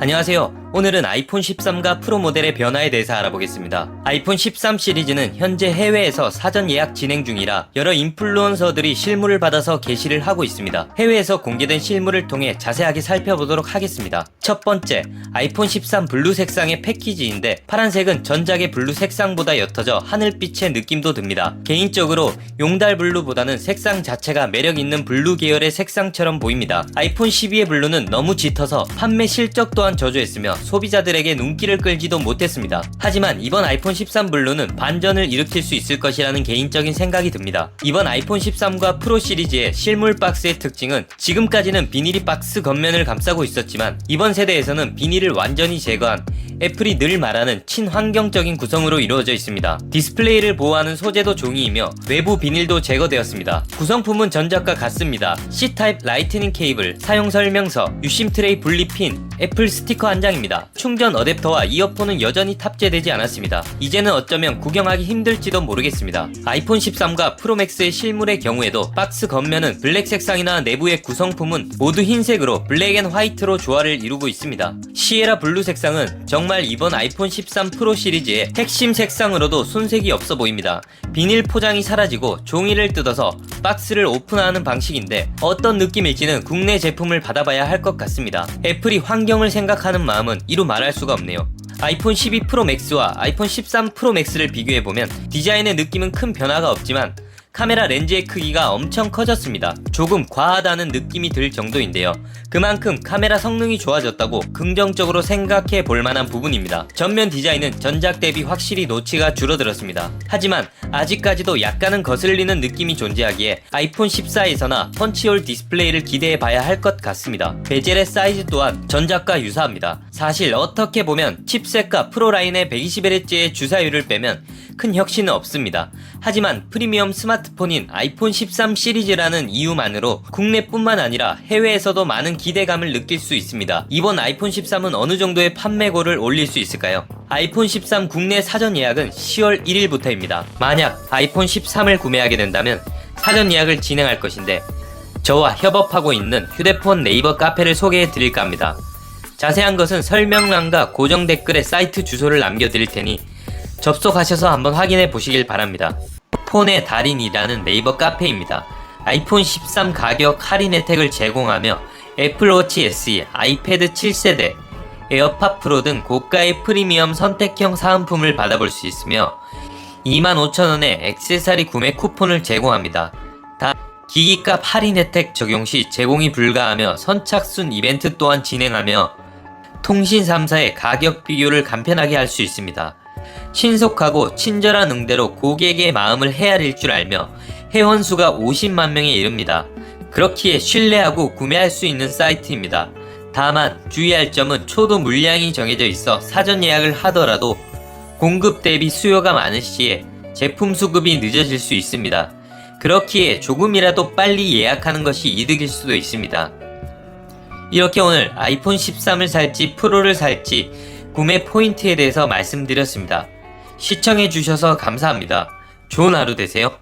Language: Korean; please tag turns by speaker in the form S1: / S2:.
S1: 안녕하세요. 오늘은 아이폰 13과 프로 모델의 변화에 대해서 알아보겠습니다. 아이폰 13 시리즈는 현재 해외에서 사전 예약 진행 중이라 여러 인플루언서들이 실물을 받아서 게시를 하고 있습니다. 해외에서 공개된 실물을 통해 자세하게 살펴보도록 하겠습니다. 첫 번째, 아이폰 13 블루 색상의 패키지인데 파란색은 전작의 블루 색상보다 옅어져 하늘빛의 느낌도 듭니다. 개인적으로 용달 블루보다는 색상 자체가 매력 있는 블루 계열의 색상처럼 보입니다. 아이폰 12의 블루는 너무 짙어서 판매 실적 또한 저조했으며 소비자들에게 눈길을 끌지도 못했습니다. 하지만 이번 아이폰 13 블루는 반전을 일으킬 수 있을 것이라는 개인적인 생각이 듭니다. 이번 아이폰 13과 프로 시리즈의 실물 박스의 특징은 지금까지는 비닐이 박스 겉면을 감싸고 있었지만 이번 세대에서는 비닐을 완전히 제거한 애플이 늘 말하는 친환경적인 구성으로 이루어져 있습니다. 디스플레이를 보호하는 소재도 종이이며 외부 비닐도 제거되었습니다. 구성품은 전작과 같습니다. C타입 라이트닝 케이블, 사용 설명서, 유심 트레이 분리핀, 애플 스티커 한 장입니다. 충전 어댑터와 이어폰은 여전히 탑재되지 않았습니다. 이제는 어쩌면 구경하기 힘들지도 모르겠습니다. 아이폰 13과 프로맥스의 실물의 경우에도 박스 겉면은 블랙 색상이나 내부의 구성품은 모두 흰색으로 블랙 앤 화이트로 조화를 이루고 있습니다. 시에라 블루 색상은 정말 이번 아이폰 13 프로 시리즈의 핵심 색상으로도 손색이 없어 보입니다. 비닐 포장이 사라지고 종이를 뜯어서 박스를 오픈하는 방식인데 어떤 느낌일지는 국내 제품을 받아봐야 할 것 같습니다. 애플이 환경을 생각하는 마음은 이루 말할 수가 없네요. 아이폰 12 프로 맥스와 아이폰 13 프로 맥스를 비교해보면 디자인의 느낌은 큰 변화가 없지만 카메라 렌즈의 크기가 엄청 커졌습니다. 조금 과하다는 느낌이 들 정도인데요. 그만큼 카메라 성능이 좋아졌다고 긍정적으로 생각해 볼 만한 부분입니다. 전면 디자인은 전작 대비 확실히 노치가 줄어들었습니다. 하지만 아직까지도 약간은 거슬리는 느낌이 존재하기에 아이폰 14에서나 펀치홀 디스플레이를 기대해 봐야 할 것 같습니다. 베젤의 사이즈 또한 전작과 유사합니다. 사실 어떻게 보면 칩셋과 프로라인의 120Hz의 주사율을 빼면 큰 혁신은 없습니다. 하지만 프리미엄 스마트폰인 아이폰 13 시리즈라는 이유만으로 국내뿐만 아니라 해외에서도 많은 기대감을 느낄 수 있습니다. 이번 아이폰 13은 어느 정도의 판매고를 올릴 수 있을까요? 아이폰 13 국내 사전 예약은 10월 1일부터입니다. 만약 아이폰 13을 구매하게 된다면 사전 예약을 진행할 것인데 저와 협업하고 있는 휴대폰 네이버 카페를 소개해 드릴까 합니다. 자세한 것은 설명란과 고정 댓글에 사이트 주소를 남겨드릴 테니 접속하셔서 한번 확인해 보시길 바랍니다. 폰의 달인이라는 네이버 카페입니다. 아이폰 13 가격 할인 혜택을 제공하며 애플워치 SE, 아이패드 7세대, 에어팟 프로 등 고가의 프리미엄 선택형 사은품을 받아볼 수 있으며 25,000원의 액세서리 구매 쿠폰을 제공합니다. 다 기기값 할인 혜택 적용 시 제공이 불가하며 선착순 이벤트 또한 진행하며 통신 3사의 가격 비교를 간편하게 할 수 있습니다. 신속하고 친절한 응대로 고객의 마음을 헤아릴 줄 알며 회원수가 50만 명에 이릅니다. 그렇기에 신뢰하고 구매할 수 있는 사이트입니다. 다만 주의할 점은 초도 물량이 정해져 있어 사전 예약을 하더라도 공급 대비 수요가 많은 시에 제품 수급이 늦어질 수 있습니다. 그렇기에 조금이라도 빨리 예약하는 것이 이득일 수도 있습니다. 이렇게 오늘 아이폰 13을 살지 프로를 살지 구매 포인트에 대해서 말씀드렸습니다. 시청해주셔서 감사합니다. 좋은 하루 되세요.